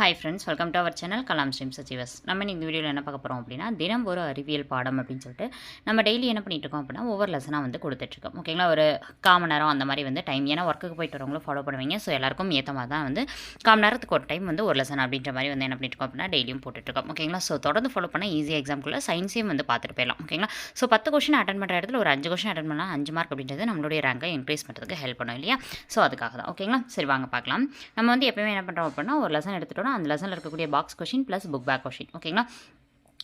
Hi friends welcome to our channel Kalam ஸ்ரீம் சச்சிவஸ் நம்ம இந்த வீடியோவில் என்ன பார்க்க போகிறோம் அப்படின்னா தினம் ஒரு அறிவியல் பாடம் அப்படின்னு சொல்லிட்டு நம்ம டெய்லி என்ன பண்ணிட்டு இருக்கோம் அப்படின்னா ஒவ்வொரு லெசனாக வந்து கொடுத்துட்ருக்கோம் ஓகேங்களா ஒரு காமன் நேரம் அந்த மாதிரி வந்து டைம் ஏன்னா ஒர்க்குக்கு போயிட்டு வரவங்களும் ஃபாலோ பண்ணுவீங்க. ஸோ எல்லாருக்கும் ஏற்ற மாதிரி தான் வந்து காமன் நேரத்துக்கு ஒரு டைம் வந்து ஒரு லெசன் அப்படின்ற மாதிரி வந்து என்ன பண்ணிட்டு இருக்கோம் அப்படின்னா டெய்லியும் போட்டுட்ருக்கோம் ஓகேங்களா ஸோ தொடர்ந்து ஃபாலோ பண்ணால் ஈஸியாக எக்ஸாம்க்குள்ள சயின்ஸையும் வந்து பார்த்துட்டு போயிடலாம். ஓகேங்களா ஸோ பத்து கொஷின் அட்டன் பண்ணுற இடத்துல ஒரு அஞ்சு கொஷின் அட்டன் பண்ணால் அஞ்சு மார்க் அப்படின்றது நம்மளுடைய ரேங்கை இன்க்ரீஸ் பண்ணுறதுக்கு ஹெல்ப் பண்ணும் இல்லையா? ஸோ அதுக்காக தான். ஓகேங்களா சரி வாங்க பார்க்கலாம். நம்ம வந்து எப்போயுமே என்ன பண்ணுறோம் அப்படின்னா ஒரு லெசன் எடுத்துட்டோம்னா அந்த லெசனில் இருக்கக்கூடிய box question plus book back question ஓகேங்களா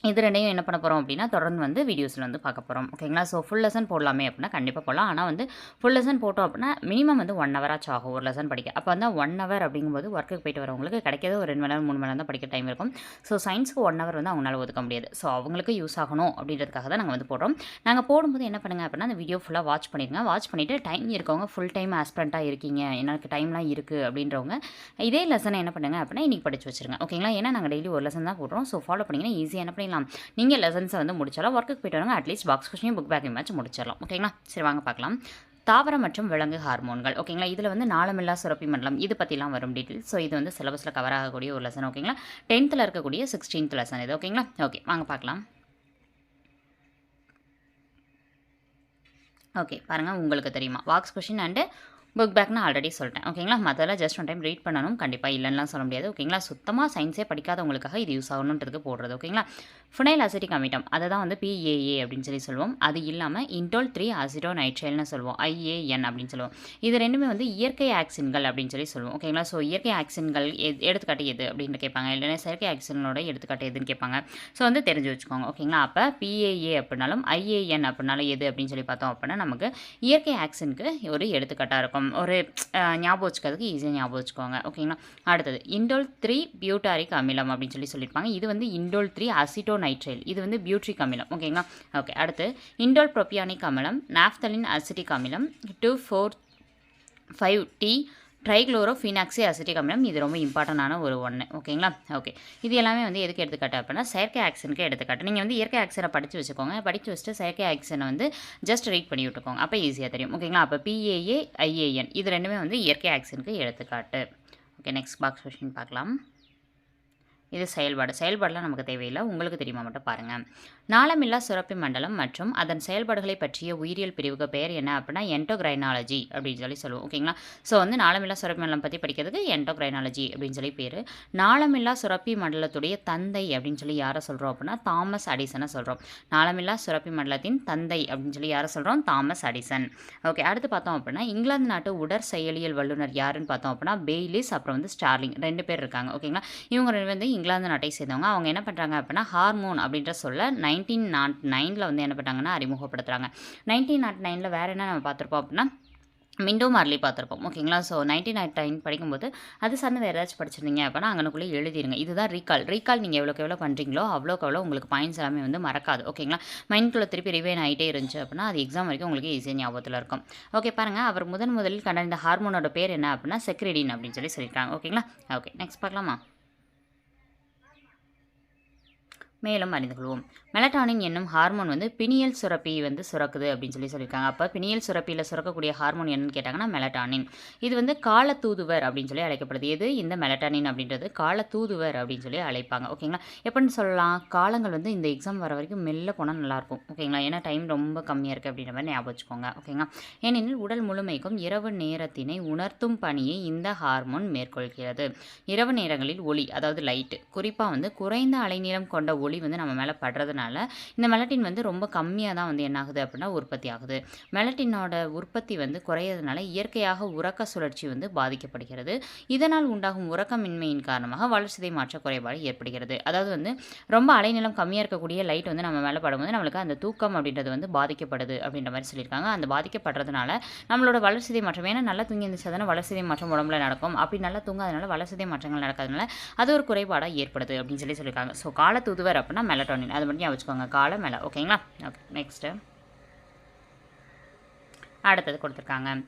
இது ரெண்டையும் என்ன பண்ண போகிறோம் அப்படின்னா தொடர்ந்து வந்து வீடியோஸில் வந்து பார்க்க போகிறோம் ஓகேங்களா ஸோ ஃபுல் லெசன் போடலாமே அப்படின்னா கண்டிப்பாக போடலாம். ஆனால் வந்து ஃபுல் லெசன் போட்டோம் அப்படின்னா மினிமம் வந்து ஒன் ஹவராச்சும் ஆகும் ஒரு லெசன் படிக்க. அப்போ வந்து ஒன் ஹவர் அப்படிங்கும்போது ஒர்க்குக்கு போயிட்டு வரவங்களுக்கு கிடைக்கிறது ஒரு ரெண்டு மணி நேரம் மூணு மணி நேரம் தான் படிக்க டைம் இருக்கும். ஸோ சயின்ஸுக்கு ஒன் ஹவர் வந்து அவங்களால ஒதுக்க முடியாது. ஸோ அவங்களுக்கு யூஸ் ஆகணும் அப்படின்றதுக்காக தான் நாங்கள் வந்து போடுறோம். நாங்கள் போடும்போது என்ன பண்ணுங்க அப்படின்னா அந்த வீடியோ ஃபுல்லாக வாட்ச் பண்ணிடுங்க. வாட்ச் பண்ணிவிட்டு டைம் இருக்கவங்க ஃபுல் டைம் ஆஸ்பெண்ட்டாக இருக்கீங்க. எனக்கு டைம்லாம் இருக்குது அப்படின்றவங்க இதே லெசனை என்ன பண்ணுங்க அப்படின்னா இன்றைக்கி படிச்சு வச்சுருங்க. ஓகேங்களா ஏன்னா நாங்கள் டெய்லி ஒரு லெசன் தான் போடுறோம். ஸோ ஃபாலோ பண்ணிங்கன்னா ஈஸியாக என்ன பண்ணிடலாம். நீங்கள் லெசன்ஸை வந்து முடிச்சாலும் ஒர்க்குக்கு போயிட்டு வரவங்க at least box question book packing மேட்ச் முடிச்சிடலாம். ஓகேங்களா சரி வாங்க பார்க்கலாம். தாவரம் மற்றும் விலங்கு ஹார்மோன்கள் ஓகேங்களா இதில் வந்து நாளமில்லா சுரப்பி மண்டலம். இது பற்றிலாம் வரும் டீட்டெயில்ஸ் ஸோ இது வந்து சிலபஸில் கவர் ஆகக்கூடிய ஒரு லெசன் ஓகேங்களா டென்த்தில் இருக்கக்கூடிய சிக்ஸ்டீன்த் லெசன் இது. ஓகேங்களா ஓகே வாங்க பார்க்கலாம். ஓகே பாருங்கள் உங்களுக்கு தெரியுமா. Box question and book back நான் ஆல்ரெடி சொல்லிட்டேன். ஓகேங்களா மற்றெல்லாம் ஜஸ்ட் ஒன் டைம் ரீட் பண்ணணும். கண்டிப்பாக இல்லைன்னா சொல்ல முடியாது. ஓகேங்களா சுத்தமாக சயின்ஸே படிக்காதவங்களுக்காக இது யூஸ் ஆகணுன்றதுக்கு போடுறது. ஓகேங்களா ஃபுனைல் அசிட்டிக் அமிட்டம் அதை தான் வந்து பிஏஏ அப்படின்னு சொல்லி சொல்லுவோம். அது இல்லாமல் இன்டோல் த்ரீ அசிட்டோ நைட்ரைல்னு சொல்லுவோம் ஐஏஎன் அப்படின்னு சொல்லுவோம். இது ரெண்டுமே வந்து இயற்கை ஆக்சின்கள் அப்படின்னு சொல்லி சொல்லுவோம். ஓகேங்களா ஸோ இயற்கை ஆக்சின்கள் எது எடுத்துக்காட்டு எது அப்படின்னு கேட்பாங்க. இல்லைன்னா செயற்கை ஆக்சினோட எடுத்துக்காட்டு எதுன்னு கேட்பாங்க. ஸோ வந்து தெரிஞ்சு வச்சுக்கோங்க. ஓகேங்களா அப்போ பிஏஏ அப்படின்னாலும் ஐஏஎன் அப்படின்னாலும் எது அப்படின்னு சொல்லி பார்த்தோம் அப்படின்னா நமக்கு இயற்கை ஆக்சினுக்கு ஒரு எடுத்துக்காட்டாக இருக்கும். ஒரு ஞாபகம் வச்சுக்கிறதுக்கு ஈஸியாக ஞாபகம் வச்சுக்கோங்க. ஓகேங்களா அடுத்தது இண்டோல் த்ரீ பியூட்டாரிக் அமிலம் அப்படின்னு சொல்லி சொல்லியிருப்பாங்க. இது வந்து இண்டோல் த்ரீ அசிட்டோ நைட்ரைல் இது வந்து பியூட்ரிக் அமிலம் ஓகேங்களா ஓகே அடுத்து இண்டோல் ப்ரொபியானிக் அமிலம் நாப்தலின் அசிட்டிக் அமிலம் two four five T trichloro phenoxy acetic அமிலம் இது ரொம்ப இம்பார்ட்டண்டான ஒரு ஒன்று ஓகேங்களா? ஓகே. இது எல்லாமே வந்து எதுக்கு எடுத்துக்காட்டு அப்படின்னா செயற்கை ஆக்சனுக்கு எடுத்துக்காட்டு. நீங்கள் வந்து இயற்கை ஆக்சனை படித்து வச்சுக்கோங்க. படித்து வச்சுட்டு செயற்கை ஆக்சனை வந்து ஜஸ்ட் ரீட் பண்ணி விட்டுக்கோங்க. அப்போ ஈஸியாக தெரியும். ஓகேங்களா? அப்போ பிஏஏ ஐஏஎன் இது ரெண்டுமே வந்து இயற்கை ஆக்சனுக்கு எடுத்துக்காட்டு. ஓகே நெக்ஸ்ட் பாக்ஸ் கொஷின் பார்க்கலாம். இது செயல்பாடு. செயல்பாடெலாம் நமக்கு தேவையில்லை. உங்களுக்கு தெரியுமா மட்டும் பாருங்கள் நாளமில்லா சுரப்பி மண்டலம் மற்றும் அதன் செயல்பாடுகளை பற்றிய உயிரியல் பிரிவுக்கு பெயர் என்ன அப்படின்னா என்டோக்ரைனாலஜி அப்படின்னு சொல்லி சொல்லுவோம். ஓகேங்களா ஸோ வந்து நாளமில்லா சுரப்பி மண்டலம் பற்றி படிக்கிறதுக்கு என்டோக்ரைனாலஜி அப்படின்னு சொல்லி பேர். நாளமில்லா சுரப்பி மண்டலத்துடைய தந்தை அப்படின்னு சொல்லி யாரை சொல்கிறோம் அப்படின்னா தாமஸ் அடிசனை சொல்கிறோம் நாளமில்லா சுரப்பி மண்டலத்தின் தந்தை அப்படின்னு சொல்லி யாரை சொல்கிறோம் தாமஸ் அடிசன். ஓகே அடுத்து பார்த்தோம் அப்படின்னா இங்கிலாந்து நாட்டு உடற் செயலியல் வல்லுநர் யாருன்னு பார்த்தோம் அப்படின்னா பெய்லிஸ் அப்புறம் வந்து ஸ்டார்லிங் ரெண்டு பேர் இருக்காங்க. ஓகேங்களா இவங்க ரெண்டு வந்து இங்கிலாந்து நாட்டை சேர்ந்தவங்க. அவங்க என்ன பண்ணுறாங்க அப்படின்னா ஹார்மோன் அப்படின்ற சொல்ல நைன் நைன்டீன் நாட் நைனில் வந்து என்ன பண்ணாங்கன்னா அறிமுகப்படுத்துகிறாங்க நைன்டீன் நாட் நைனில் வேறு என்ன நம்ம பார்த்துருப்போம் அப்படின்னா மிண்டோ மார்லி பார்த்துருப்போம். ஓகேங்களா? ஸோ நைன்டீன் நாட் நைன் படிக்கும்போது அது சார்ந்து ஏதாச்சும் படிச்சிருந்தீங்க அப்படின்னா அங்கனுக்குள்ளே எழுதிருங்க. இதுதான் ரீகால் ரீகால் நீங்கள் எவ்வளோக்கு எவ்வளோ பண்ணுறீங்களோ அவ்வளோக்கு எவ்வளோ உங்களுக்கு பாயிண்ட்ஸ் எல்லாமே வந்து மறக்காது. ஓகேங்களா? மைண்ட்குள்ளே திருப்பி ரிவைன் ஆகிட்டே இருந்துச்சு அப்படின்னா அது எக்ஸாம் வரைக்கும் உங்களுக்கு ஈஸியாக ஞாபகத்தில் இருக்கும். ஓகே பாருங்கள் அவர் முதன் முதலில் கண்ட இந்த ஹார்மோனோட பேர் என்ன அப்படின்னா செக்ரெடின் அப்படின்னு சொல்லி சொல்லியிருக்காங்க. ஓகேங்களா? ஓகே நெக்ஸ்ட் பார்க்கலாமா? மேலும் அறிந்து கொள்வோம். மெலட்டானின் என்னும் ஹார்மோன் வந்து பினியல் சுரப்பி வந்து சுரக்குது அப்படின்னு சொல்லி சொல்லியிருக்காங்க. அப்போ பினியல் சுரப்பியில் சுரக்கக்கூடிய ஹார்மோன் என்னன்னு கேட்டாங்கன்னா மெலட்டானின் இது வந்து காலத்தூதுவர் அப்படின்னு சொல்லி அழைக்கப்படுது. எது? இந்த மெலட்டானின் அப்படின்றது காலத்தூதுவர் அப்படின்னு சொல்லி அழைப்பாங்க. ஓகேங்களா எப்படின்னு சொல்லலாம்? காலங்கள் வந்து இந்த எக்ஸாம் வர வரைக்கும் மெல்ல போனால் நல்லாயிருக்கும். ஓகேங்களா ஏன்னா டைம் ரொம்ப கம்மியாக இருக்குது அப்படின்ற மாதிரி ஞாபகம் வச்சுக்கோங்க. ஓகேங்களா ஏனெனில் உடல் முழுமைக்கும் இரவு நேரத்தினை உணர்த்தும் பணியை இந்த ஹார்மோன் மேற்கொள்கிறது. இரவு நேரங்களில் ஒளி அதாவது லைட்டு குறிப்பாக வந்து குறைந்த அலைநீளம் கொண்ட ஒளி வந்து நம்ம மேலே படுறதுனால இந்த மெலட்டின் வந்து ரொம்ப கம்மியாக தான் வந்து என்ன ஆகுது அப்படின்னா உற்பத்தி ஆகுது. மெலட்டினோட உற்பத்தி வந்து குறையிறதுனால இயற்கையாக உறக்க சுழற்சி வந்து பாதிக்கப்படுகிறது. இதனால் உண்டாகும் உறக்கமின்மையின் காரணமாக வளர்சிதை மாற்ற குறைபாடு ஏற்படுகிறது. அதாவது வந்து ரொம்ப அலைநிலம் கம்மியாக இருக்கக்கூடிய லைட் வந்து நம்ம மேலே படும்போது நம்மளுக்கு அந்த தூக்கம் அப்படின்றது வந்து பாதிக்கப்படுது அப்படின்ற மாதிரி சொல்லியிருக்காங்க. அந்த பாதிக்கப்படுறதுனால நம்மளோட வளர்ச்சிதை மாற்றம் ஏன்னா நல்லா தூங்கி இருந்துச்சு தானே வளர்ச்சிதை மாற்றம் உடம்புல நடக்கும். அப்படி நல்லா தூங்காதனால வளர்ச்சிதை மாற்றங்கள் நடக்காதனால அது ஒரு குறைபாடாக ஏற்படுது அப்படின்னு சொல்லி சொல்லியிருக்காங்க. ஸோ காலத்துதுவர் தூதுவர் அப்படின்னா மெலட்டோனின் அது மட்டும் வச்சுக்கோங்க. காலை மெல. ஓகேங்களா ஓகே நெக்ஸ்ட்டு அடுத்தது கொடுத்துருக்காங்க.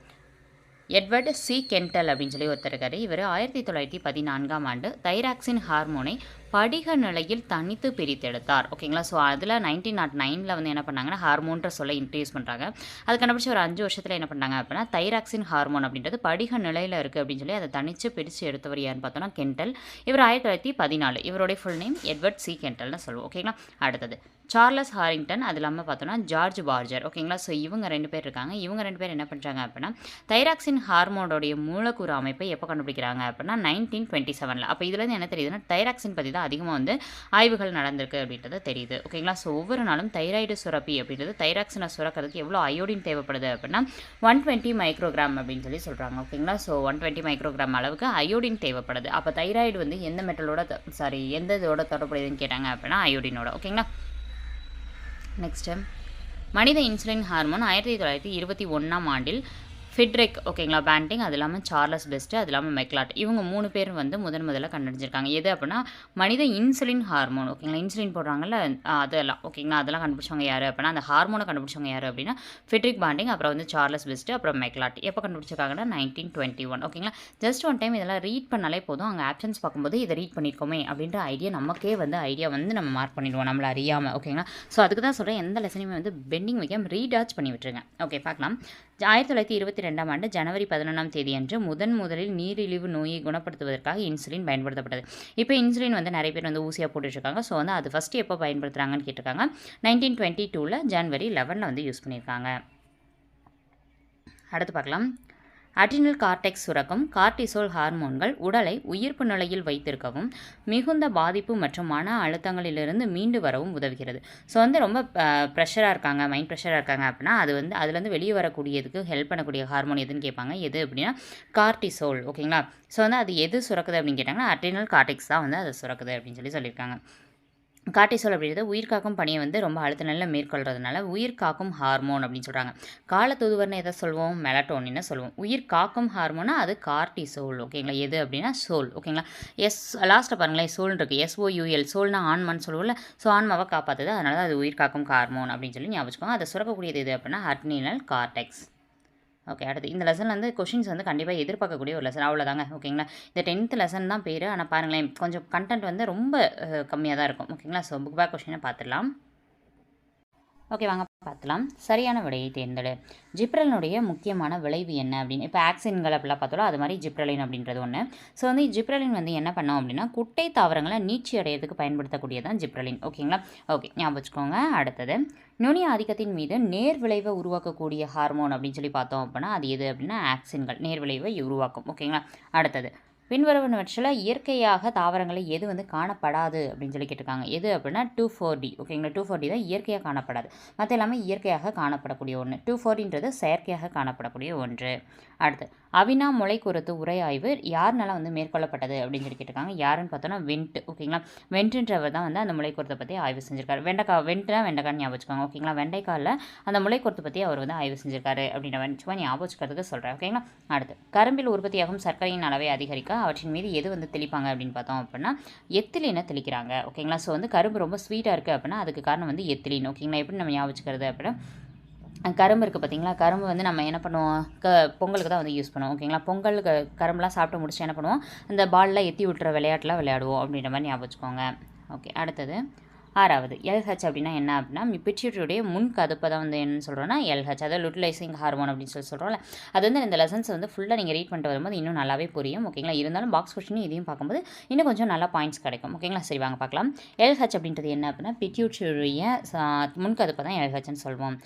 எட்வர்டு சி கென்டல் அப்படின்னு சொல்லி ஒருத்தர் இவர் ஆயிரத்தி தொள்ளாயிரத்தி பதினான்காம் ஆண்டு தைராக்சின் ஹார்மோனை படிக நிலையில் தனித்து பிரித்தெடுத்தார். ஓகேங்களா ஸோ அதில் நைன்டீன் நாட் நைனில் வந்து என்ன பண்ணாங்கன்னா ஹார்மோன்ற சொல்ல இன்ட்ரடியூஸ் பண்ணுறாங்க அது கண்டுபிடிச்ச ஒரு அஞ்சு வருஷத்தில் என்ன பண்ணாங்க அப்படின்னா தைராக்சின் ஹார்மோன் அப்படின்றது படிக நிலையில் இருக்குது அப்படின்னு சொல்லி அதை தனித்து பிரித்து எடுத்தவர் யாருன்னு பார்த்தோன்னா கென்டல் இவர் ஆயிரத்தி தொள்ளாயிரத்தி பதினாலு. இவருடைய ஃபுல் நேம் எட்வர்ட் சி. கென்டல்னு சொல்லுவோம். ஓகேங்களா அடுத்தது சார்லஸ் ஹாரிங்டன் அது இல்லாமல் பார்த்தோன்னா ஜார்ஜ் பார்ஜர். ஓகேங்களா ஸோ இவங்க ரெண்டு பேர் இருக்காங்க. இவங்க ரெண்டு பேர் என்ன பண்ணுறாங்க அப்படின்னா தைராக்சின் ஹார்மோனுடைய மூலக்கூறு அமைப்பை எப்போ கண்டுபிடிக்கிறாங்க அப்படின்னா நைன்டீன் டுவெண்ட்டி செவனில் அப்போ இதுலேருந்து என்ன தெரியுதுன்னா தைராக்சின் பற்றி தான் அதிகமாக வந்து ஆய்வுகள் நடந்திருக்கு அப்படின்றது தெரியுது. ஓகேங்களா? ஸோ ஒவ்வொரு நாளும் தைராய்டு சுரப்பி அப்படின்றது தைராக்சினை சுரக்கிறதுக்கு எவ்வளோ அயோடின் தேவைப்படுது அப்படின்னா ஒன் டுவெண்ட்டி மைக்ரோகிராம் அப்படின்னு சொல்லி சொல்கிறாங்க ஓகேங்களா? ஸோ ஒன் டுவெண்ட்டி மைக்ரோகிராம் அளவுக்கு அயோடின் தேவைப்படுது. அப்போ தைராய்டு வந்து எந்த மெட்டலோட சாரி எந்த இதோட தொடர்புடையதுன்னு கேட்டாங்க அப்படின்னா அயோடினோட ஓகேங்களா? நெக்ஸ்ட்டு மனித இன்சுலின் ஹார்மோன் ஆயிரத்தி தொள்ளாயிரத்தி இருபத்தி ஒன்றாம் ஆண்டில் ஃபிட்ரிக் ஓகேங்களா பேண்டிங் அது இல்லாமல் சார்லஸ் பெஸ்ட்டு அது இல்லாமல் மெக்லாட் இவங்க மூணு பேர் வந்து முதன் முதல்ல கண்டுபிடிச்சிருக்காங்க எது அப்படின்னா மனித இன்சுலின் ஹார்மோன் ஓகேங்களா இன்சுலின் போடுறாங்கல்ல அதெல்லாம் ஓகேங்களா அதெல்லாம் கண்டுபிடிச்சவங்க யார் அப்படின்னா அந்த ஹார்மோனை கண்டுபிடிச்சவங்க யார் அப்படின்னா ஃபிட்ரிக் பாண்டிங் அப்புறம் வந்து சார்லஸ் பெஸ்ட்டு அப்புறம் மெக்லாட் எப்போ கண்டுபிடிச்சிருக்காங்கன்னா நைன்டீன் டுவெண்ட்டி ஒன் ஓகேங்களா ஜஸ்ட் ஒன் டைம் இதெல்லாம் ரீட் பண்ணாலே போதும். அங்கே ஆப்ஷன்ஸ் பார்க்கும்போது இதை ரீட் பண்ணியிருக்கோமே அப்படின்ற ஐடியா நமக்கே வந்து ஐடியா வந்து நம்ம மார்க் பண்ணிடுவோம் நம்மளை அறியாமல் ஓகேங்களா ஸோ அதுக்கு தான் சொல்கிறேன் எந்த லெசனையுமே வந்து பெண்டிங் வைக்காம ரீடாச் பண்ணி விட்டுருங்க. ஓகே பார்க்கலாம். ஆயிரத்தி தொள்ளாயிரத்தி இருபத்தி ரெண்டாம் ஆண்டு ஜனவரி பதினொன்றாம் தேதி அன்று முதன் முதலில் நீரிழிவு நோயை குணப்படுத்துவதற்காக இன்சுலின் பயன்படுத்தப்பட்டது. இப்போ இன்சுலின் வந்து நிறைய பேர் வந்து ஊசியாக போட்டுட்ருக்காங்க. ஸோ வந்து அது ஃபஸ்ட்டு எப்போ பயன்படுத்துகிறாங்கன்னு கேட்டிருக்காங்க. நைன்டீன் டுவெண்ட்டி டூவில் ஜனவரி லெவனில் வந்து யூஸ் பண்ணியிருக்காங்க. அடுத்து பார்க்கலாம். அட்ரினல் கார்டெக்ஸ் சுரக்கும் கார்டிசோல் ஹார்மோன்கள் உடலை உயிர்ப்பு நிலையில் வைத்திருக்கவும் மிகுந்த பாதிப்பு மற்றும் மன அழுத்தங்களிலிருந்து மீண்டு வரவும் உதவுகிறது. ஸோ வந்து ரொம்ப ப்ரெஷராக இருக்காங்க மைண்ட் ப்ரெஷராக இருக்காங்க அப்படின்னா அது வந்து அதுலேருந்து வெளியே வரக்கூடியதுக்கு ஹெல்ப் பண்ணக்கூடிய ஹார்மோன் எதுன்னு கேட்பாங்க. எது அப்படின்னா கார்டிசோல் ஓகேங்களா ஸோ வந்து அது எது சுரக்குது அப்படின்னு கேட்டாங்கன்னா அட்ரினல் கார்டெக்ஸ் தான் வந்து அது சுரக்குது அப்படின்னு சொல்லி சொல்லியிருக்காங்க. கார்டிசோல் அப்படின்றது உயிர் காக்கும் பணியை வந்து ரொம்ப அழுத்த நிலையில் மேற்கொள்றதுனால உயிர் காக்கும் ஹார்மோன் அப்படின்னு சொல்கிறாங்க காலத்தூதுவர்னு எதை சொல்லுவோம்? மெலட்டோனின்னு சொல்லுவோம். உயிர் காக்கும் ஹார்மோனா அது கார்டிசோல் ஓகேங்களா எது அப்படின்னா சோல் ஓகேங்களா எஸ் லாஸ்ட்டை பாருங்களேன் சோல் இருக்குது எஸ்ஓயூஎல் சோல்னா ஆன்மான்னு சொல்லுவோம்ல ஸோ ஆன்மாவை காப்பாற்றுது அதனால தான் அது உயிர் காக்கும் ஹார்மோன் அப்படின்னு சொல்லி ஞாபகம் அதை சுரக்கக்கூடியது எது அப்படின்னா அட்னினல் கார்டெக்ஸ் ஓகே அடுத்து. இந்த லெசன் வந்து கொஷின்ஸ் வந்து கண்டிப்பாக எதிர்பார்க்கக்கூடிய ஒரு லெசன் அவ்வளோதாங்க ஓகேங்களா இந்த டென்த் லெசன் தான் பேர். ஆனால் பாருங்களேன் கொஞ்சம் கண்டென்ட் வந்து ரொம்ப கம்மியாக தான் இருக்கும். ஓகேங்களா ஸோ புக் பேக் கொஷினை பார்த்துடலாம். ஓகே வாங்க பார்த்துலாம். சரியான விடையை தேர்ந்தெடு. ஜிப்ரலினுடைய முக்கியமான விளைவு என்ன அப்படின்னு இப்போ ஆக்சின்கள் அப்படிலாம் பார்த்தோம் அது மாதிரி ஜிப்ரலின் அப்படின்றது ஒன்று ஸோ வந்து ஜிப்ரலின் வந்து என்ன பண்ணோம் அப்படின்னா குட்டை தாவரங்களை நீச்சி அடையிறதுக்கு பயன்படுத்தக்கூடியதான் ஜிப்ரலின். ஓகேங்களா? ஓகே ஞாபகம் வச்சுக்கோங்க. அடுத்தது நுனி ஆதிக்கத்தின் மீது நேர் விளைவை உருவாக்கக்கூடிய ஹார்மோன் அப்படின்னு சொல்லி பார்த்தோம் அப்படின்னா அது எது அப்படின்னா ஆக்சின்கள் நேர் விளைவை உருவாக்கும். ஓகேங்களா? அடுத்தது பின்வருவனவற்றில் இயற்கையாக தாவரங்களை எது வந்து காணப்படாது அப்படின்னு சொல்லி கேட்டிருக்காங்க. எது அப்படின்னா டூ ஃபோர் டி ஓகேங்களா டூ ஃபோர் டி தான் இயற்கையாக காணப்படாது. மற்ற எல்லாமே இயற்கையாக காணப்படக்கூடிய ஒன்று டூ ஃபோர்டின்றது செயற்கையாக காணப்படக்கூடிய ஒன்று. அடுத்து அவினா முளை குருத்து உரையாய்வு யாருனால வந்து மேற்கொள்ளப்பட்டது அப்படின்னு சொல்லி கேட்டிருக்காங்க. யாருன்னு பார்த்தோன்னா வெண்ட் ஓகேங்களா? வெண்ட்ன்றவர் தான் வந்து அந்த முளை குருத்தை பற்றி ஆய்வு செஞ்சிருக்காரு. வெண்டைக்காய் வெண்ட்னா வெண்டைக்காய் ஞாபகம் வச்சுக்கோங்க ஓகேங்களா? வெண்டைக்காயில் அந்த முளை குருத்தை பற்றி அவர் வந்து ஆய்வு செஞ்சிருக்காரு அப்படின்ற சும்மா ஞாபகம் வச்சுக்கிறதுக்கு சொல்கிறேன் ஓகேங்களா? அடுத்து கரும்பில் உற்பத்தியாகும் சர்க்கரையின் அளவை அதிகரிக்க அவற்றின் மீது எது வந்து தெளிப்பாங்க அப்படின்னு பார்த்தோம் அப்படின்னா எத்திலினை தெளிக்கிறாங்க ஓகேங்களா? ஸோ வந்து கரும்பு ரொம்ப ஸ்வீட்டாக இருக்குது அப்படின்னா அதுக்கு காரணம் வந்து எத்திலின் ஓகேங்களா? எப்படி நம்ம ஞாபகம் வச்சுக்கிறது அப்படின்னா கரும்பு இருக்குது பார்த்தீங்களா கரும்பு வந்து நம்ம என்ன பண்ணுவோம்? க பொங்கலுக்கு தான் வந்து யூஸ் பண்ணுவோம். ஓகேங்களா பொங்கல் க கரும்புலாம் சாப்பிட்டு முடிச்சு என்ன பண்ணுவோம்? இந்த பாலில் எத்தி விட்டுற விளையாட்டுலாம் விளையாடுவோம் அப்படின்ற மாதிரி ஞாபகம் வச்சுக்கோங்க. ஓகே அடுத்தது ஆறாவது எல்ஹெச் அப்படின்னா என்ன அப்படின்னா பிட்யூட்டரியுடைய முன் கதுப்பை தான் வந்து என்னன்னு சொல்கிறோன்னா எல்ஹெச் அதாவது லுட்டிலைசிங் ஹார்மோன் அப்படின்னு சொல்லி சொல்கிறோம்ல அது வந்து இந்த லெசன்ஸ் வந்து ஃபுல்லாக நீங்கள் ரீட் பண்ணிட்டு வரும்போது இன்னும் நல்லாவே புரியும். ஓகேங்களா இருந்தாலும் பாக்ஸ் கொஸ்டின் இதையும் பார்க்கும்போது இன்னும் கொஞ்சம் நல்லா பாயிண்ட்ஸ் கிடைக்கும். ஓகேங்களா சரி வாங்க பார்க்கலாம். எல்ஹெச் அப்படின்றது என்ன அப்படின்னா பிட்யூட்டரியுடைய முன்கதுப்பை தான் எல்ஹெச்னு சொல்லுவோம்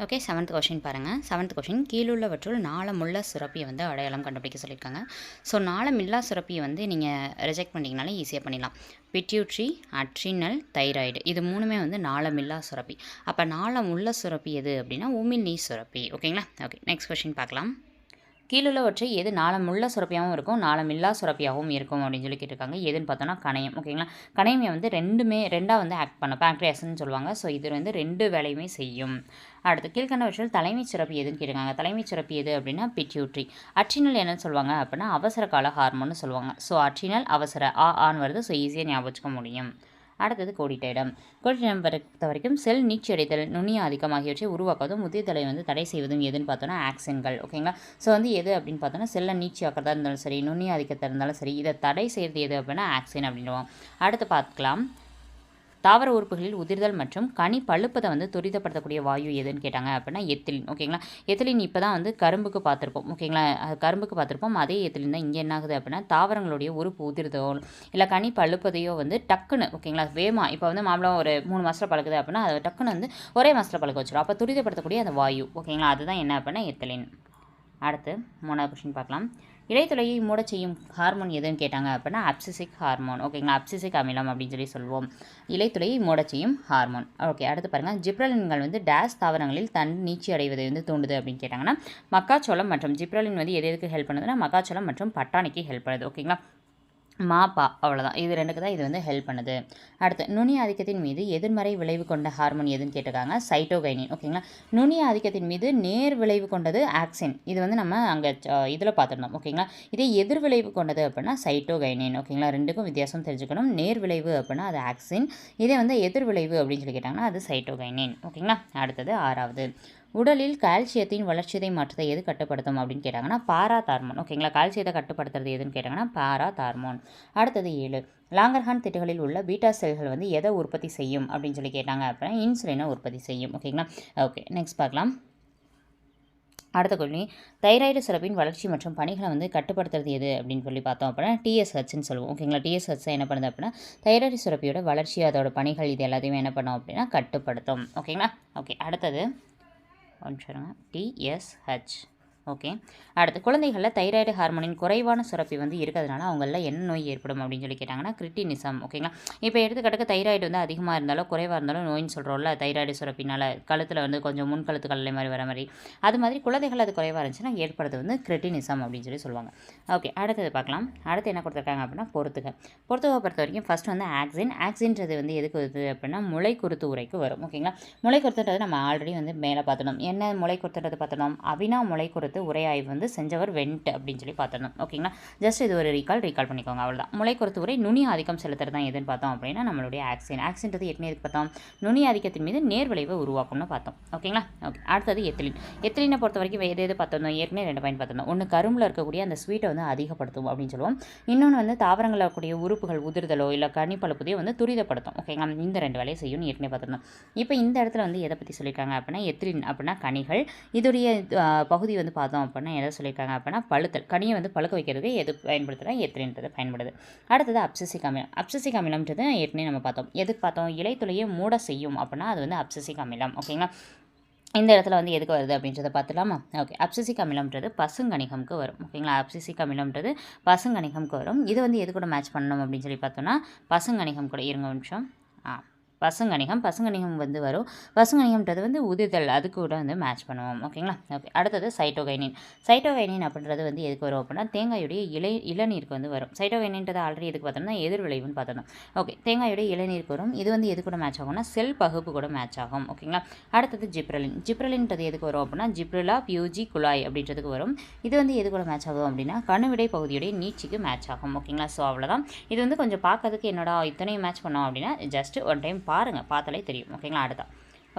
ஓகே செவன்த் கொஷின் பாருங்கள் செவன்த் கொஷின் கீழுள்ளவற்றுள் நாளமுள்ள சுரப்பியை வந்து அடையாளம் கண்டுபிடிக்க சொல்லியிருக்காங்க. ஸோ நாளமில்லா சுரப்பியை வந்து நீங்கள் ரிஜெக்ட் பண்ணிங்கனாலே ஈஸியாக பண்ணிடலாம். பிட்யூட்ரி அட்ரினல் தைராய்டு இது மூணுமே வந்து நாளமில்லா சுரப்பி அப்போ நாளம் உள்ள சுரப்பி எது அப்படின்னா உமிழ்நீ சுரப்பி ஓகேங்களா ஓகே நெக்ஸ்ட் கொஷின் பார்க்கலாம். கீழுள்ளவற்றை எது நாளம் உள்ள சுரப்பியாகவும் இருக்கும் நாளம் இல்லா சுரப்பியாகவும் இருக்கும் அப்படின்னு சொல்லி கேட்டிருக்காங்க. எதுன்னு பார்த்தோன்னா கணையம். ஓகேங்களா கணையமை வந்து ரெண்டுமே ரெண்டாக வந்து ஆக்ட் பண்ண பேங்க்ரியாஸ்ன்னு சொல்லுவாங்க. ஸோ இது வந்து ரெண்டு வேலையுமே செய்யும். அடுத்து கீழ்கண்டவற்றில் தலைமைச் சுரப்பி எதுன்னு கேட்டிருக்காங்க. தலைமைச் சுரப்பி எது அப்படின்னா பிட்யூட்ரி அட்ரினல் என்னன்னு சொல்லுவாங்க அப்படின்னா அவசர கால ஹார்மோன்னு சொல்லுவாங்க. ஸோ அட்ரினல் அவசர ஆ ஆன் வருது. ஸோ ஈஸியாக ஞாபகம் முடியும். அடுத்தது கோடிட்ட கோடிட்டம் பொறுத்த வரைக்கும் செல் நீச்சடைதல் நுண்ணிய ஆதிக்கம் ஆகியவற்றை உருவாக்குவதும் முதியதலை வந்து தடை செய்வதும் எதுன்னு பார்த்தோன்னா ஆக்சன்கள் ஓகேங்களா? ஸோ வந்து எது அப்படின்னு பார்த்தோன்னா செல்லை நீச்சி ஆக்கிறதா இருந்தாலும் சரி நுண்ணிய ஆதிக்கத்தை இருந்தாலும் சரி இதை தடை செய்கிறது எது அப்படின்னா ஆக்சின் அப்படின்வோம் அடுத்து பார்க்கலாம். தாவர உறுப்புகளில் உதிர்தல் மற்றும் கனி பழுப்பதை வந்து துரிதப்படுத்தக்கூடிய வாயு எதுன்னு கேட்டாங்க அப்படின்னா எத்திலின் ஓகேங்களா? எத்திலின் இப்போ தான் வந்து கரும்புக்கு பார்த்துருப்போம் ஓகேங்களா? கரும்புக்கு பார்த்துருப்போம். அதே எத்திலின் தான் இங்கே என்ன ஆகுது அப்படின்னா தாவரங்களுடைய உறுப்பு உதிர்தோ இல்லை கனி பழுப்பதையோ வந்து டக்குன்னு ஓகேங்களா? வேமா இப்போ வந்து மாம்பழம் ஒரு மூணு மாதத்தில் பழுக்குது அப்படின்னா அதை டக்குன்னு வந்து ஒரே மாதத்தில் பழுக்க வச்சிடும் அப்போ துரிதப்படுத்தக்கூடிய அந்த வாயு ஓகேங்களா? அதுதான் என்ன அப்படின்னா எத்திலின். அடுத்து மூணாவது கொஷின் பார்க்கலாம். இடைத்துளையை மூட செய்யும் ஹார்மோன் எதுன்னு கேட்டாங்க அப்படின்னா அப்சிசிக் ஹார்மோன் ஓகேங்களா அப்சிசிக் அமிலம் அப்படின்னு சொல்லி சொல்லுவோம் இலைத்துளையை மூட செய்யும் ஹார்மோன் ஓகே அடுத்து பாருங்கள் ஜிப்ரலின்கள் வந்து டேஸ் தாவரங்களில் தன் நீச்சி அடைவதை வந்து தூண்டுது அப்படின்னு கேட்டாங்கன்னா மக்காச்சோளம் மற்றும் ஜிப்ரலின் வந்து எது எதுக்கு ஹெல்ப் பண்ணுதுன்னா மக்காச்சோளம் மற்றும் பட்டாணிக்கு ஹெல்ப் பண்ணுது. ஓகேங்களா மாப்பா அவ்வளோதான் இது ரெண்டுக்கு தான் இது வந்து ஹெல்ப் பண்ணுது. அடுத்து நுனி ஆதிக்கத்தின் மீது எதிர்மறை விளைவு கொண்ட ஹார்மோன் எதுன்னு கேட்டிருக்காங்க? சைட்டோகைனின் ஓகேங்களா நுனி ஆதிக்கத்தின் மீது நேர் விளைவு கொண்டது ஆக்சின் இது வந்து நம்ம அங்கே இதில் பார்த்துருந்தோம். ஓகேங்களா இதே எதிர் விளைவு கொண்டது அப்படின்னா சைட்டோகைனின் ஓகேங்களா ரெண்டுக்கும் வித்தியாசம் தெரிஞ்சுக்கணும். நேர் விளைவு அப்படின்னா அது ஆக்சின் இதே வந்து எதிர் விளைவு அப்படின்னு சொல்லி கேட்டாங்கன்னா அது சைட்டோகைனின் ஓகேங்களா அடுத்தது ஆறாவது. உடலில் கால்சியத்தின் வளர்ச்சிதை மாற்றத்தை எது கட்டுப்படுத்தும் அப்படின்னு கேட்டாங்கன்னா பாரா தார்மோன் ஓகேங்களா? கால்சியத்தை கட்டுப்படுத்துறது எதுன்னு கேட்டாங்கன்னா பாரா தார்மோன் அடுத்தது ஏழு. லாங்கர்ஹான் திட்டுகளில் உள்ள பீட்டா செல்கள் வந்து எதை உற்பத்தி செய்யும் அப்படின்னு சொல்லி கேட்டாங்க அப்படின்னா இன்சுலினை உற்பத்தி செய்யும். ஓகேங்களா? ஓகே நெக்ஸ்ட் பார்க்கலாம். அடுத்த கொள்கை தைராய்டு சுரப்பின் வளர்ச்சி மற்றும் பணிகளை வந்து கட்டுப்படுத்துறது எது அப்படின்னு சொல்லி பார்த்தோம் அப்படின்னா டிஎஸ்ஹெச்னு சொல்லுவோம். ஓகேங்களா? டிஎஸ்ஹெச் என்ன பண்ணுது அப்படின்னா தைராய்டு சுரப்பியோட வளர்ச்சி அதோட பணிகள் இது எல்லாத்தையுமே என்ன பண்ணோம் அப்படின்னா கட்டுப்படுத்தும். ஓகேங்களா? ஓகே அடுத்தது ஒன்று டிஎஸ்ஹெச் ஓகே. அடுத்து குழந்தைகளில் தைராய்டு ஹார்மோனின் குறைவான சுரப்பி வந்து இருக்கிறதுனால அவங்களில் என்ன நோய் ஏற்படும் அப்படின்னு சொல்லி கேட்டாங்கன்னா கிரிட்டினிசம் ஓகேங்களா? இப்போ எடுத்துக்காட்டுக்கு தைராய்டு வந்து அதிகமாக இருந்தாலும் குறைவாக இருந்தாலும் நோயின்னு சொல்கிறோம்ல தைராய்டு சுரப்பினால் கழுத்தில் வந்து கொஞ்சம் முன் கழுத்து கல்லை மாதிரி வர மாதிரி. அது மாதிரி குழந்தைகள் அது குறைவாக இருந்துச்சுன்னா ஏற்படுறது வந்து கிரிட்டினிசம் அப்படின்னு சொல்லி சொல்லுவாங்க. ஓகே அடுத்தது பார்க்கலாம். அடுத்து என்ன கொடுத்துருக்காங்க அப்படின்னா பொறுத்துக பொறுத்துக பொறுத்த வரைக்கும் ஃபஸ்ட் வந்து ஆக்சின் ஆக்சின்றது வந்து எதுக்கு வருது அப்படின்னா முளை குருத்து உரைக்கு வரும் ஓகேங்களா? முளை குருத்துன்றது நம்ம ஆல்ரெடி வந்து மேலே பார்த்துனோம் என்ன முளை குருத்துன்றது பார்த்தணும் அவினா முளை குருத்து பொறுத்து உரையாய்வு வந்து செஞ்சவர் வெண்ட் அப்படின்னு சொல்லி பார்த்துருந்தோம் ஓகேங்களா? ஜஸ்ட் இது ஒரு ரீகால் ரீகால் பண்ணிக்கோங்க அவ்வளோதான் முளை பொறுத்து உரை நுனி ஆதிக்கம் செலுத்துறது தான் எதுன்னு பார்த்தோம் அப்படின்னா நம்மளுடைய ஆக்சின் ஆக்சின்றது ஏற்கனவே எதுக்கு பார்த்தோம். நுனி ஆதிக்கத்தின் மீது நேர்விளைவை உருவாக்கும்னு பார்த்தோம். ஓகேங்களா? ஓகே அடுத்தது எத்திலின். எத்திலினை பொறுத்த வரைக்கும் எது எது பார்த்தோம் ஏற்கனவே ரெண்டு பாயிண்ட் பார்த்தோம் ஒன்று கரும்பில் இருக்கக்கூடிய அந்த ஸ்வீட்டை வந்து அதிகப்படுத்தும் அப்படின்னு சொல்லுவோம். இன்னொன்று வந்து தாவரங்களில் இருக்கக்கூடிய உறுப்புகள் உதிர்தலோ இல்லை கனிப்பழுப்பதையோ வந்து துரிதப்படுத்தும். ஓகேங்களா? இந்த ரெண்டு வேலையை செய்யும்னு ஏற்கனவே பார்த்துருந்தோம். இப்போ இந்த இடத்துல வந்து எதை பற்றி சொல்லியிருக்காங்க அப்படின்னா எத்திலின் அப்படின்னா கனிகள். இதோடைய பகுதி வந்து பார்த்தோம் அப்படின்னா எதை சொல்லியிருக்காங்க அப்படின்னா பழுத்தல். கனியை வந்து பழுக்க வைக்கிறதுக்கு எது பயன்படுத்துகிறா எத்திரின்றது பயன்படுது. அடுத்தது அப்சசிக் அமிலம் அப்சசிக் அமிலம்ன்றது ஏற்கனவே நம்ம பார்த்தோம். எதுக்கு பார்த்தோம்? இலைத்துளையை மூட செய்யும் அப்படின்னா அது வந்து அப்சசிக் அமிலம் ஓகேங்களா இந்த இடத்துல வந்து எதுக்கு வருது அப்படின்றத பார்த்துலாமா ஓகே அப்சிசிக் அமிலம்ன்றது பசுங்கணிகம்க்கு வரும். ஓகேங்களா அப்சிசிக் அமிலம்ன்றது பசுங்கணிகம்க்கு வரும். இது வந்து எது கூட மேட்ச் பண்ணணும் அப்படின்னு சொல்லி பார்த்தோன்னா பசுங்கணிகம் கூட. இருங்க நிமிஷம். ஆ. பசுங்கணிகம் பசுங்கணிகம் வந்து வரும். பசுங்கணிகம்ன்றது வந்து உதிர்தல் அது கூட வந்து மேட்ச் பண்ணுவோம். ஓகேங்களா ஓகே அடுத்தது சைட்டோகைனின் சைட்டோகைனின் அப்படின்றது வந்து எதுக்கு வரும் அப்படின்னா தேங்காயுடைய இலை இளநீருக்கு வந்து வரும். சைட்டோகைனின்றது ஆல்ரெடி எதுக்கு பார்த்தோம்னா எதிர் விளைவுன்னு பார்த்தோம். ஓகே தேங்காயுடைய இளநீருக்கு வரும். இது வந்து எது கூட மேட்ச் ஆகும்னா செல் பகுப்பு கூட மேட்ச் ஆகும். ஓகேங்களா அடுத்தது ஜிப்ரலின் ஜிப்ரலின்றது எதுக்கு வரும் அப்படின்னா ஜிப்ரலா பியூஜி குழாய் அப்படின்றதுக்கு வரும். இது வந்து எது கூட மேட்ச் ஆகும் அப்படின்னா கணுவிடை பகுதியுடைய நீச்சிக்கு மேட்ச் ஆகும். ஓகேங்களா ஸோ அவ்வளோதான் இது வந்து கொஞ்சம் பார்க்கறதுக்கு என்னடா இத்தனையும் மேட்ச் பண்ணோம் அப்படின்னா ஜஸ்ட் ஒன் டைம் பாருங்கள் பார்த்தாலே தெரியும். ஓகேங்களா? அடுத்தா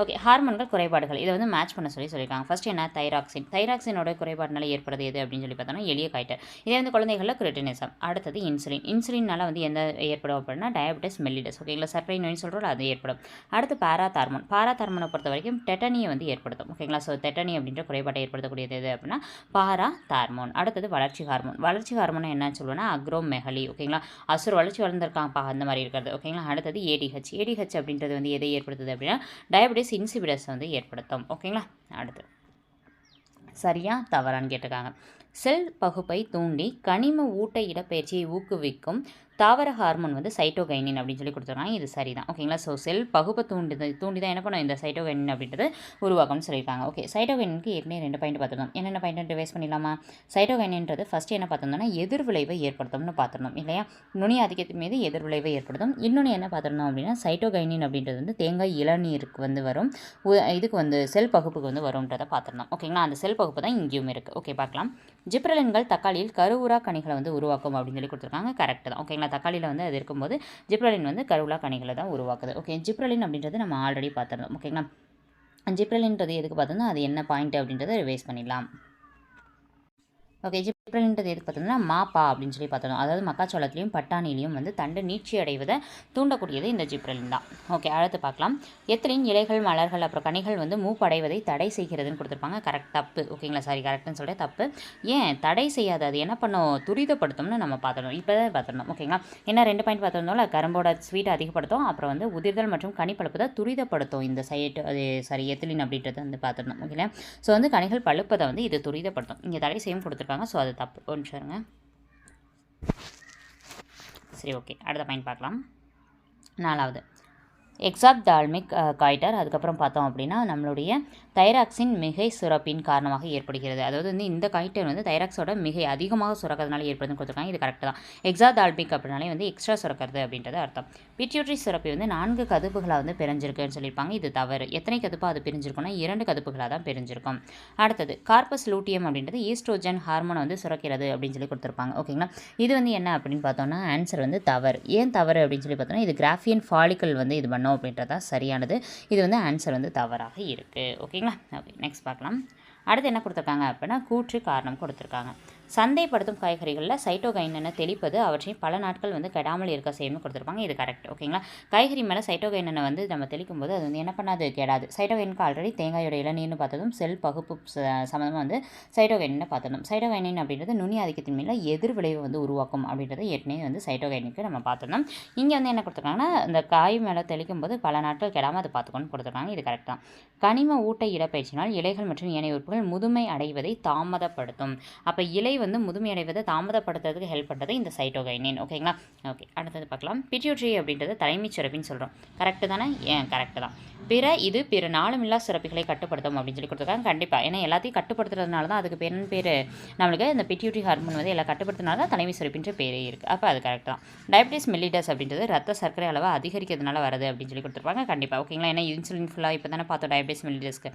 ஓகே ஹார்மோன்கள் குறைபாடுகள். இதை வந்து மேட்ச் பண்ண சொல்லி சொல்லியிருக்காங்க. ஃபஸ்ட் என்ன? தைராக்சின் தைராக்சினோட குறைபாடுனால ஏற்படுது எது அப்படின்னு சொல்லி பார்த்தோம்னா எளிய காய்ட்டல் இதே வந்து குழந்தைகளில் கிரிட்டினிசம் அடுத்தது இன்சுலின் இன்சுலினால வந்து எந்த ஏற்படும் அப்படின்னா டயபெட்டிஸ் மெல்லிடஸ் ஓகேங்களா சர்க்கரை நோய் சொல்கிறோம் அது ஏற்படும். அடுத்து பாராதார்மோன் பாராதார்மோனை பொறுத்த வரைக்கும் டெட்டனியை வந்து ஏற்படுத்தும். ஓகேங்களா ஸோ டெட்டனி அப்படின்ற குறைபாட்டை ஏற்படுத்தக்கூடியது எது அப்படின்னா பாரா தார்மோன் அடுத்தது வளர்ச்சி ஹார்மோன் வளர்ச்சி ஹார்மோன் என்ன சொல்லுவோம்னா அக்ரோமெஹலி ஓகேங்களா அசுர் வளர்ச்சி வளர்ந்துருக்காங்கப்பா அந்த மாதிரி இருக்கிறது. ஓகேங்களா அடுத்தது ஏடிஹெச் ஏடிஹெச் அப்படின்றது வந்து எதை ஏற்படுத்துது அப்படின்னா டயபெட்டிஸ் டயபெட்டிஸ் இன்சிபிடஸ் வந்து ஏற்படுத்தும். ஓகேங்களா? அடுத்து. சரியா? தவறான்னு கேட்டிருக்காங்க. செல் பகுப்பை தூண்டி கனிம ஊட்ட இடப்பெயர்ச்சியை ஊக்குவிக்கும் தாவர ஹார்மோன் வந்து சைட்டோகைனின் அப்படின்னு சொல்லி கொடுத்துருக்காங்க. இது சரி தான் ஓகேங்களா ஸோ செல் பகுப்பை தூண்டி தூண்டி தான் என்ன பண்ணும்? இந்த சைட்டோகைனின் அப்படின்றது உருவாக்கம்னு சொல்லியிருக்காங்க. ஓகே சைட்டோகைனுக்கு ஏற்கனவே ரெண்டு பாயிண்ட் பார்த்துருந்தோம். என்னென்ன பாயிண்ட் ரிவைஸ் பண்ணிடலாமா? சைட்டோகைனின்றது ஃபஸ்ட்டு என்ன பார்த்துருந்தோம்னா எதிர் விளைவை ஏற்படுத்தும்னு பார்த்துருந்தோம். இல்லையா? நுனி ஆதிக்கத்தின் மீது எதிர் விளைவை ஏற்படுத்தும். இன்னொன்று என்ன பார்த்துருந்தோம் அப்படின்னா சைட்டோகைனின் அப்படின்றது வந்து தேங்காய் இளநீருக்கு வந்து வரும். இதுக்கு வந்து செல் பகுப்புக்கு வந்து வரும்ன்றதை பார்த்துருந்தோம். ஓகேங்களா அந்த செல் பகுப்பு தான் இங்கேயும் இருக்குது ஓகே பார்க்கலாம். ஜிப்ரலின்கள் தக்காளியில் கருவுரா கனிகளை வந்து உருவாக்கும் அப்படின்னு சொல்லி கொடுத்துருக்காங்க. கரெக்ட் தான். ஓகேங்களா ஓகேங்களா தக்காளியில் வந்து அது இருக்கும்போது ஜிப்ரலின் வந்து கருவிலா கனிகளை தான் உருவாக்குது. ஓகே ஜிப்ரலின் அப்படின்றது நம்ம ஆல்ரெடி பார்த்துருந்தோம் ஓகேங்களா ஜிப்ரலின்றது எதுக்கு பார்த்தோம்னா அது என்ன பாயிண்ட் அப்படின்றத ரிவைஸ் பண்ணிடலாம். ஓகே ஜிப்ரலின்றது எதுக்கு பார்த்தோம்னா மாப்பா அப்படின்னு சொல்லி பார்த்தோம். அதாவது மக்காச்சோளத்துலையும் பட்டாணிலையும் வந்து தண்டு நீட்சி அடைவதை தூண்டக்கூடியது இந்த ஜிப்ரலின் தான். ஓகே அடுத்து பார்க்கலாம். எத்திலின் இலைகள் மலர்கள் அப்புறம் கனிகள் வந்து மூப்படைவதை தடை செய்கிறதுன்னு கொடுத்துருப்பாங்க. கரெக்ட் தப்பு. ஓகேங்களா சாரி கரெக்ட்னு சொல்லிட்டு தப்பு. ஏன்? தடை செய்யாது அது என்ன பண்ணோம்? துரிதப்படுத்தும்னு நம்ம பார்த்துடணும். இப்போ தான் பார்த்துடணும். ஓகேங்களா என்ன ரெண்டு பாயிண்ட் பார்த்துருந்தோம்ல? கரும்போட ஸ்வீட் அதிகப்படுத்தும். அப்புறம் வந்து உதிர்தல் மற்றும் கனிப்பழுப்பு தான் துரிதப்படுத்தும். இந்த சைட்டு அது சாரி எத்திலின் அப்படின்றத வந்து பார்த்துடணும். ஓகேங்களா ஸோ வந்து கனிகள் பழுப்பதை வந்து இது துரிதப்படுத்தும். இங்கே தடை செய்யும் கொடுத்துருக்காங்க ஸோ அது தப்பு. ஒரு நிமிஷம் இருங்க. சரி ஓகே அடுத்த பாயிண்ட் பார்க்கலாம். நாலாவது. எக்ஸாப்தால்மிக் காய்டர் அதுக்கப்புறம் பார்த்தோம் அப்படின்னா நம்மளுடைய தைராக்சின் மிகை சுரப்பின் காரணமாக ஏற்படுகிறது. அதாவது வந்து இந்த காய்டர் வந்து தைராக்ஸோட மிகை அதிகமாக சுரக்கிறதுனால ஏற்படுதுன்னு கொடுத்துருக்காங்க. இது கரெக்ட் தான். எக்ஸாதால்பிக் அப்படின்னாலே வந்து எக்ஸ்ட்ரா சுரக்கிறது அப்படின்றது அர்த்தம். பிட்யூட்ரி சுரப்பி வந்து நான்கு கதுப்புகளாக வந்து பிரிஞ்சிருக்குன்னு சொல்லியிருப்பாங்க. இது தவறு. எத்தனை கதுப்பாக அது பிரிஞ்சிருக்கும்னா இரண்டு கதுப்புகளாக தான் பிரிஞ்சிருக்கும். அடுத்தது கார்பஸ் லூட்டியம் அப்படின்றது ஈஸ்ட்ரோஜன் ஹார்மோனை வந்து சுரக்கிறது அப்படின்னு சொல்லி கொடுத்துருப்பாங்க. ஓகேங்களா இது வந்து என்ன அப்படின்னு பார்த்தோம்னா ஆன்சர் வந்து தவறு. ஏன் தவறு அப்படின்னு சொல்லி பார்த்தோம்னா இது கிராஃபியன் ஃபாலிக்கல் வந்து இது பண்ணோம் அப்படின்றதா சரியானது. இது வந்து ஆன்சர் வந்து தவறாக இருக்குது ஓகே ஓகேங்களா? ஓகே நெக்ஸ்ட் பார்க்கலாம். அடுத்து என்ன கொடுத்துருக்காங்க அப்படின்னா கூற்று காரணம் கொடுத்துருக்காங்க. சந்தைப்படுத்தும் காய்கறிகளில் சைட்டோகைனனை தெளிப்பது அவற்றை பல நாட்கள் வந்து கெடாமல் இருக்க செய்யணும்னு கொடுத்துருப்பாங்க. இது கரெக்ட் ஓகேங்களா காய்கறி மேலே சைட்டோகைனனை வந்து நம்ம தெளிக்கும் போது அது வந்து என்ன பண்ணாது கெடாது. சைட்டோகைனுக்கு ஆல்ரெடி தேங்காயோட இளநீர்னு பார்த்ததும் செல் பகுப்பு சம்மந்தமாக வந்து சைட்டோகைனினை பார்த்ததும். சைட்டோகைனின் அப்படின்றது நுனி ஆதிக்கத்தின் மேலே எதிர் விளைவு வந்து உருவாக்கும் அப்படின்றத ஏற்கனவே வந்து சைட்டோகைனுக்கு நம்ம பார்த்துருந்தோம். இங்கே வந்து என்ன கொடுத்துருக்காங்கன்னா இந்த காய் மேலே தெளிக்கும் போது பல நாட்கள் கெடாமல் அதை பார்த்துக்கணும்னு கொடுத்துருக்காங்க. இது கரெக்ட் தான். கனிம ஊட்ட இடப்பயிற்சினால் இலைகள் மற்றும் ஏனைய உறுப்புகள் முதுமை அடைவதை தாமதப்படுத்தும். அப்போ இலை வந்து முதுமையடைவதை தாமதப்படுத்துறதுக்கு ஹெல்ப் பண்ணுறது இந்த சைட்டோகைனின் ஓகேங்களா ஓகே அடுத்தது பார்க்கலாம். பிட்யூட்ரி அப்படின்றது தலைமைச் சுரப்பின்னு சொல்கிறோம் கரெக்டு தானே? ஏன் கரெக்டு தான். பிற இது பிற நாளுமில்லா சுரப்பிகளை கட்டுப்படுத்தும் அப்படின்னு சொல்லி கொடுத்துருக்காங்க. கண்டிப்பாக ஏன்னா எல்லாத்தையும் கட்டுப்படுத்துறதுனால தான் அதுக்கு பேர் பேர் நம்மளுக்கு இந்த பிட்யூட்ரி ஹார்மோன் வந்து எல்லாம் கட்டுப்படுத்தினால தான் தலைமை சுரப்பின்ற பேரே இருக்குது அப்போ அது கரெக்ட் தான். டயபிட்டிஸ் மெல்லிடஸ் அப்படின்றது ரத்த சர்க்கரை அளவை அதிகரிக்கிறதுனால வருது அப்படின்னு சொல்லி கொடுத்துருப்பாங்க. கண்டிப்பாக ஓகேங்களா ஏன்னா இன்சுலின் ஃபுல்லாக இப்போ தானே பார்த்தோம் டயபிட்டிஸ் மெல்லிடஸ்க்கு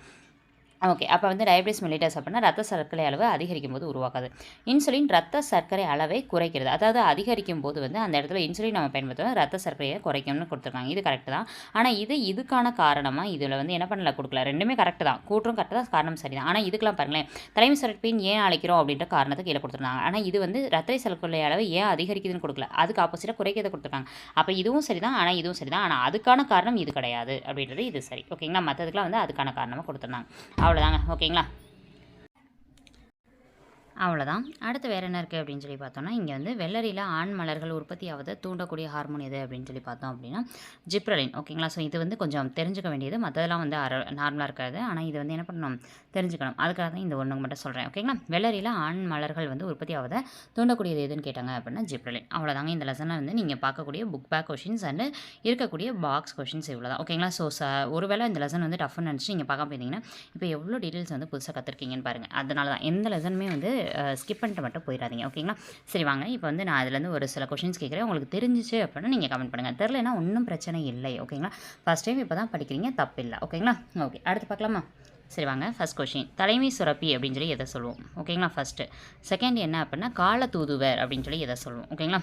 ஓகே அப்போ வந்து டயபிட்டிஸ் மெலிட்டஸ் அப்படின்னா ரத்த சர்க்கரை அளவு அதிகரிக்கும் போது உருவாக்காது இன்சுலின் ரத்த சர்க்கரை அளவை குறைக்கிறது. அதாவது அதிகரிக்கும் போது வந்து அந்த இடத்துல இன்சுலின் நம்ம பயன்படுத்துவோம் ரத்த சர்க்கரையை குறைக்கும்னு கொடுத்துருக்காங்க. இது கரெக்ட் தான். ஆனால் இது இதுக்கான காரணமாக இதில் வந்து என்ன பண்ணல கொடுக்கல. ரெண்டுமே கரெக்ட் தான். கூற்றும் கரெக்ட் தான். காரணம் சரி தான் ஆனால் இதுக்கெல்லாம் பாருங்களேன். தலைமை சுரப்பின் ஏன் அழைக்கிறோம் அப்படின்ற காரணத்தை கீழே கொடுத்துருந்தாங்க. ஆனால் இது வந்து ரத்த சர்க்கரை அளவு ஏன் அதிகரிக்குதுன்னு கொடுக்கல. அதுக்கு ஆப்போசிட்டாக குறைக்கிறத கொடுத்துருக்காங்க. அப்போ இதுவும் சரி தான் ஆனால் இதுவும் சரி தான் ஆனால் அதுக்கான காரணம் இது கிடையாது அப்படின்றது இது சரி. ஓகேங்களா? மற்றதுக்கெலாம் வந்து அதுக்கான காரணமாக கொடுத்துருந்தாங்க. அவ்வளோதாங்க ஓகேங்களா அவ்வளோதான் அடுத்து வேறு என்ன இருக்குது அப்படின்னு சொல்லி பார்த்தோம்னா இங்கே வந்து வெள்ளரியில் ஆண் மலர்கள் உற்பத்தி ஆவதை தூண்டக்கூடிய ஹார்மோன் எது அப்படின்னு சொல்லி பார்த்தோம் அப்படின்னா ஜிப்ரலின் ஓகேங்களா ஸோ இது வந்து கொஞ்சம் தெரிஞ்சுக்க வேண்டியது. மற்றதெல்லாம் வந்து அர நார்மலாக இருக்காது. ஆனால் இது வந்து என்ன பண்ணணும்? தெரிஞ்சுக்கணும். அதுக்காக தான் இந்த ஒன்று மட்டும் சொல்கிறேன் ஓகேங்களா வெள்ளரியில் ஆண் மலர்கள் வந்து உற்பத்தி ஆவதை தூண்டக்கூடியது எதுன்னு கேட்டாங்க அப்படின்னா ஜிப்ரலின் அவ்வளோதாங்க இந்த லெசனில் வந்து நீங்கள் பார்க்கக்கூடிய புக் பேக் கொஷின்ஸ் அண்டு இருக்கக்கூடிய பாக்ஸ் கொஷின்ஸ் இவ்வளோ தான் ஓகேங்களா ஸோ ச ஒருவேளை இந்த லெசன் வந்து டஃப்னு நினச்சி நீங்கள் பார்க்க போயிருந்தீங்கன்னா இப்போ எவ்வளோ டீட்டெயில்ஸ் வந்து புதுசாக கற்றுருக்கீங்கன்னு பாருங்கள் அதனால தான் எந்த லெசனுமே வந்து ஸ்கிப் பண்ணிட்டு மட்டும் போயிடாதீங்க ஓகேங்களா சரி வாங்க. இப்போ வந்து நான் அதுலேருந்து ஒரு சில கொஷின்ஸ் கேட்குறேன் உங்களுக்கு தெரிஞ்சிச்சு அப்படின்னா நீங்கள் கமெண்ட் பண்ணுங்கள் தெரிலனா ஒன்றும் பிரச்சனை இல்லை ஓகேங்களா ஃபஸ்ட் டைம் இப்போ தான் படிக்கிறீங்க தப்பு இல்லை ஓகேங்களா ஓகே அடுத்து பார்க்கலாமா? சரி வாங்க. ஃபஸ்ட் கொஷின் தலைமை சுரப்பி அப்படின்னு சொல்லி எதை சொல்லுவோம் ஓகேங்களா ஃபஸ்ட்டு செகண்ட் என்ன அப்படின்னா கால தூதுவர் அப்படின்னு சொல்லி எதை சொல்லுவோம் ஓகேங்களா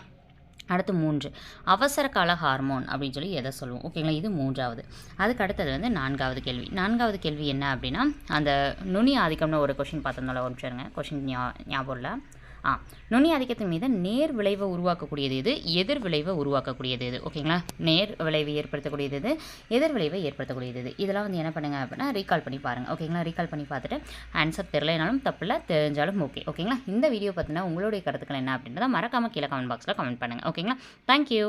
அடுத்து மூன்று. அவசர கால ஹார்மோன் அப்படின்னு சொல்லி எதை சொல்லுவோம்? ஓகேங்களா இது மூன்றாவது. அதுக்கு அடுத்தது வந்து நான்காவது கேள்வி. நான்காவது கேள்வி என்ன அப்படின்னா அந்த நுனி ஆதிக்கம்னு ஒரு கொஷின் பார்த்துருந்தோம்ல ஒன்று நிமிஷம் கொஷின் ஞாபகம் இல்லை. ஆ நுனி ஆதிக்கத்தின் மீது நேர் விளைவை உருவாக்கக்கூடியது எது? எதிர் விளைவை உருவாக்கக்கூடியது எது? ஓகேங்களா? நேர் விளைவை ஏற்படுத்தக்கூடியது எது? எதிர் விளைவை ஏற்படுத்தக்கூடியது எது? இதெல்லாம் வந்து என்ன பண்ணுங்கள் அப்படின்னா ரீகால் பண்ணி பாருங்கள் ஓகேங்களா? ரீகால் பண்ணி பார்த்துட்டு ஆன்சர் தெரிலனாலும் தப்பில் தெரிஞ்சாலும் ஓகே ஓகேங்களா? இந்த வீடியோ பார்த்தீங்கன்னா உங்களுடைய கருத்துக்கள் என்ன அப்படின்றத மறக்காமல் கீழே கமெண்ட் பாக்ஸில் கமெண்ட் பண்ணுங்கள் ஓகேங்களா? தேங்க்யூ